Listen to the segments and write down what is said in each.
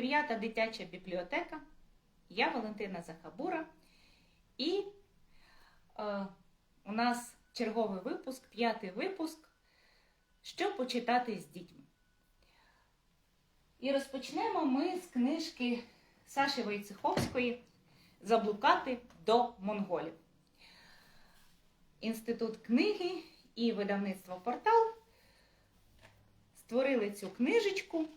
9 дитяча бібліотека. Я Валентина Захабура. І е, у нас черговий випуск, п'ятий випуск. Що почитати з дітьми. І розпочнемо ми з книжки Саші Войцеховської Заблукати до монголів. Інститут книги і видавництво Портал створили цю книжечку.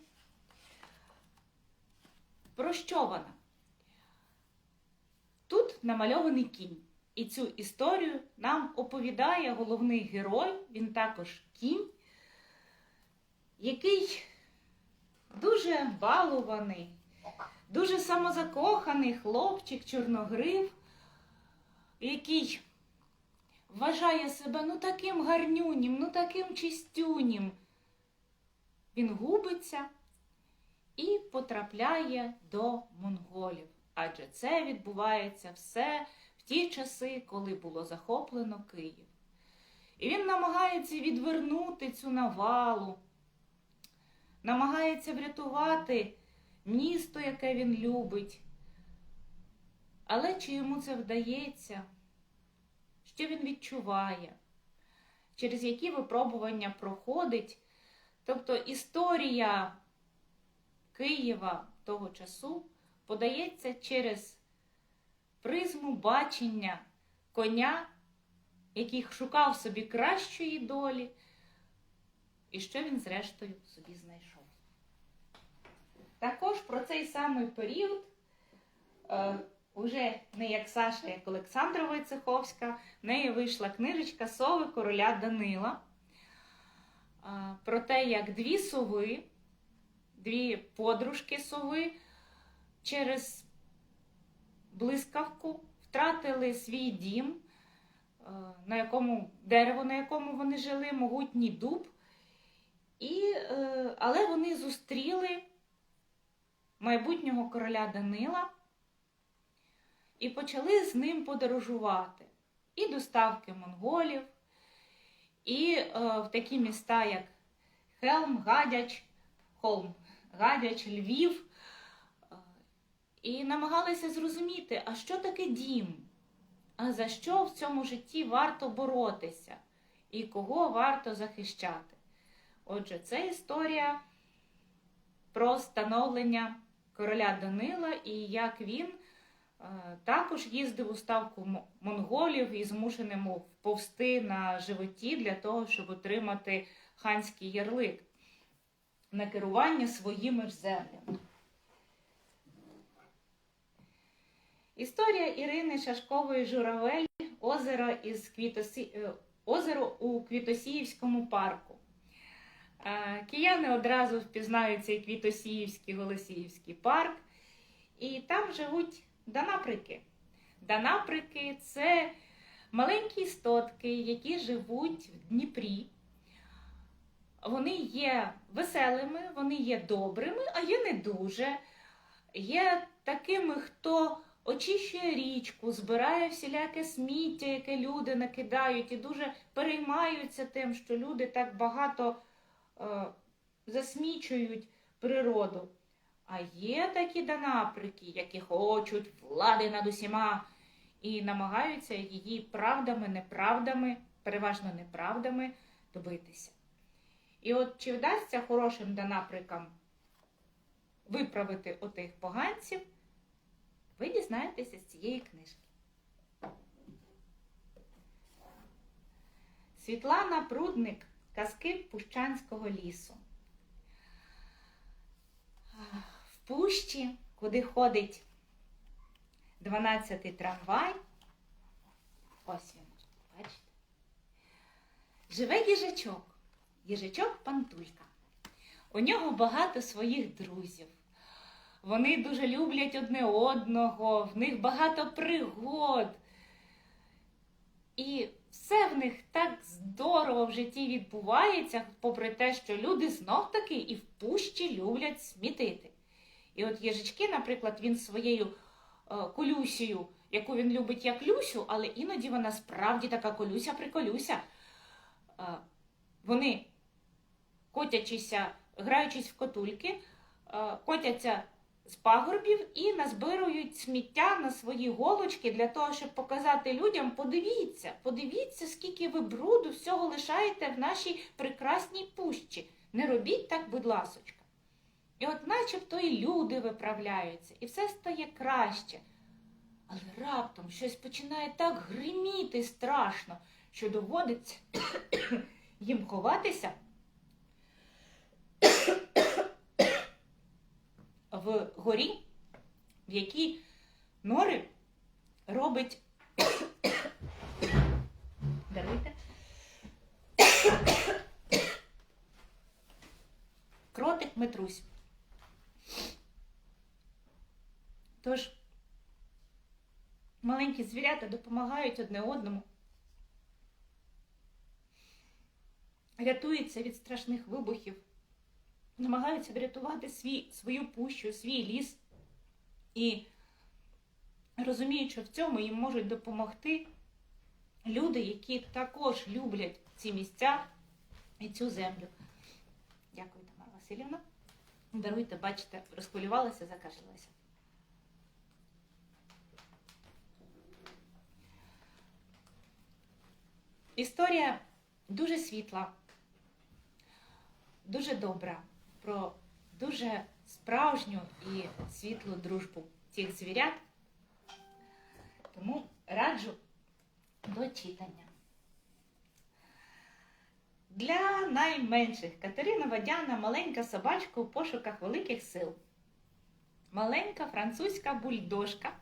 Про що вона? Тут намальований кінь. І цю історію нам оповідає головний герой, він також кінь, який дуже балуваний, дуже самозакоханий хлопчик, чорногрив, який вважає себе ну таким гарнюнім, ну таким чистюнім. Він губиться і потрапляє до монголів. Адже це відбувається все в ті часи, коли було захоплено Київ. І він намагається відвернути цю навалу, намагається врятувати місто, яке він любить. Але чи йому це вдається? Що він відчуває? Через які випробування проходить? Тобто історія Києва того часу подається через призму бачення коня, який шукав собі кращої долі, і що він, зрештою, собі знайшов. Також про цей самий період, е, уже не як Саша, як Олександра Войцеховська, в неї вийшла книжечка Сови короля Данила. Е, про те, як дві сови, дві подружки сови через блискавку втратили свій дім, е, на якому дерево, на якому вони жили, могутній дуб. І, е, Але вони зустріли майбутнього короля Данила і почали з ним подорожувати. І до ставки монголів, і е, в такі міста, як Хелм, Гадяч, Холм, Гадяч, Львів. І намагалися зрозуміти, а що таке дім? А за що в цьому житті варто боротися? І кого варто захищати? Отже, це історія про становлення короля Данила і як він е, також їздив у ставку монголів і змушений повсти на животі для того, щоб отримати ханський ярлик на керування своїми ж землями. Історія Ірини Шашкової Журавель озеро, із Квітосі... озеро у Квітосіївському парку. Кияни одразу впізнають цей Квітосіївський Голосіївський парк. І там живуть данаприки. Данаприки це маленькі істотки, які живуть в Дніпрі. Вони є веселими, вони є добрими, а є не дуже. Є такими, хто очищує річку, збирає всіляке сміття, яке люди накидають, і дуже переймаються тим, що люди так багато е, засмічують природу. А є такі данаприки, які хочуть влади над усіма і намагаються її правдами, неправдами, переважно неправдами добитися. І от чи вдасться хорошим данаприкам виправити отих поганців? ви дізнаєтеся з цієї книжки. Світлана Прудник Казки Пущанського лісу. В пущі, куди ходить 12-й трамвай. Ось він, бачите? Живе їжачок, їжачок пантулька. У нього багато своїх друзів. Вони дуже люблять одне одного, в них багато пригод. І все в них так здорово в житті відбувається, попри те, що люди знов таки і в пущі люблять смітити. І от їжачки, наприклад, він своєю е, колюсію, яку він любить як Люсю, але іноді вона справді така колюся-приколюся. Е, вони, котячися, граючись в котульки, е, котяться з пагорбів і назбирують сміття на свої голочки для того, щоб показати людям: подивіться, подивіться, скільки ви бруду всього лишаєте в нашій прекрасній пущі. Не робіть так, будь ласочка. І от начебто і люди виправляються, і все стає краще. Але раптом щось починає так гриміти страшно, що доводиться їм ховатися в горі, в якій нори робить. Даруйте. Кротик Метрусь. Тож маленькі звірята допомагають одне одному, рятуються від страшних вибухів, намагаються врятувати свій, свою пущу, свій ліс і розуміють, що в цьому їм можуть допомогти люди, які також люблять ці місця і цю землю. Дякую, Тамара Васильівна. Даруйте, бачите, розхвилювалася, закашлялася. Історія дуже світла, дуже добра, про дуже справжню і світлу дружбу цих звірят. Тому раджу до читання. Для найменших Катерина Вадяна маленька собачка у пошуках великих сил. Маленька французька бульдожка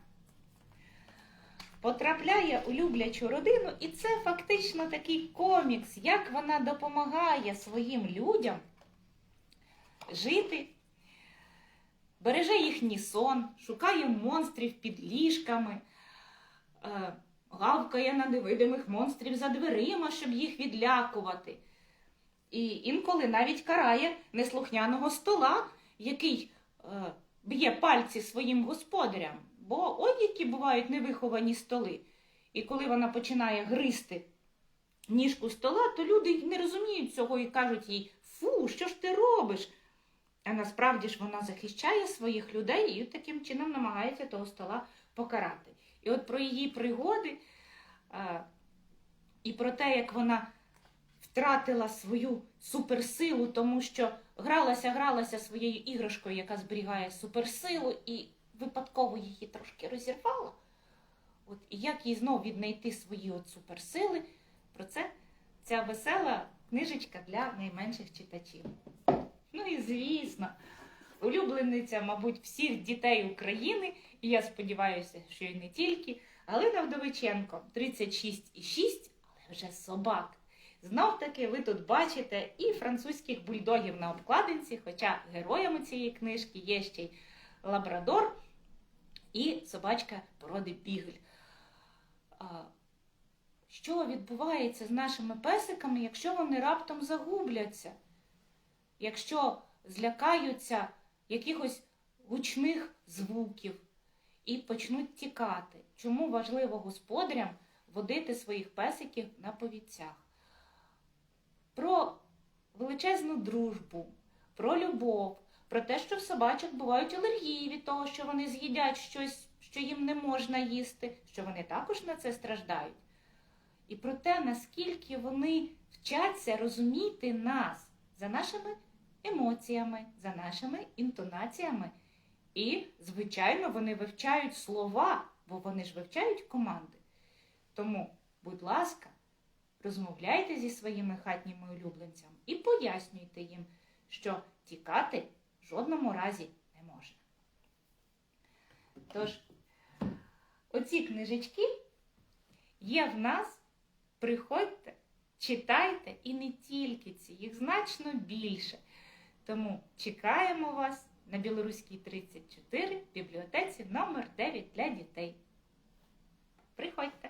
потрапляє у люблячу родину, і це фактично такий комікс, як вона допомагає своїм людям жити, береже їхній сон, шукає монстрів під ліжками, е, гавкає на невидимих монстрів за дверима, щоб їх відлякувати. І інколи навіть карає неслухняного стола, який е, б'є пальці своїм господарям. Бо от які бувають невиховані столи. І коли вона починає гризти ніжку стола, то люди не розуміють цього і кажуть їй Фу, що ж ти робиш? А насправді ж вона захищає своїх людей і таким чином намагається того стола покарати. І от про її пригоди і про те, як вона втратила свою суперсилу, тому що гралася, гралася своєю іграшкою, яка зберігає суперсилу, і випадково її трошки розірвала. От, І як їй знов віднайти свої от суперсили, про це ця весела книжечка для найменших читачів. І звісно, улюблениця, мабуть, всіх дітей України, і я сподіваюся, що й не тільки, Галина Вдовиченко 36,6, але вже собак. Знов таки ви тут бачите і французьких бульдогів на обкладинці, хоча героями цієї книжки є ще й лабрадор і собачка породи Бігль. Що відбувається з нашими песиками, якщо вони раптом загубляться? Якщо злякаються якихось гучних звуків і почнуть тікати? Чому важливо господарям водити своїх песиків на повідцях? Про величезну дружбу, про любов, про те, що в собачок бувають алергії від того, що вони з'їдять щось, що їм не можна їсти, що вони також на це страждають. І про те, наскільки вони вчаться розуміти нас за нашими емоціями, за нашими інтонаціями. І, звичайно, вони вивчають слова, бо вони ж вивчають команди. Тому, будь ласка, розмовляйте зі своїми хатніми улюбленцями і пояснюйте їм, що тікати в жодному разі не можна. Тож, оці книжечки є в нас. Приходьте, читайте і не тільки ці, їх значно більше. Тому чекаємо вас на Білоруській 34 в бібліотеці номер 9 для дітей. Приходьте!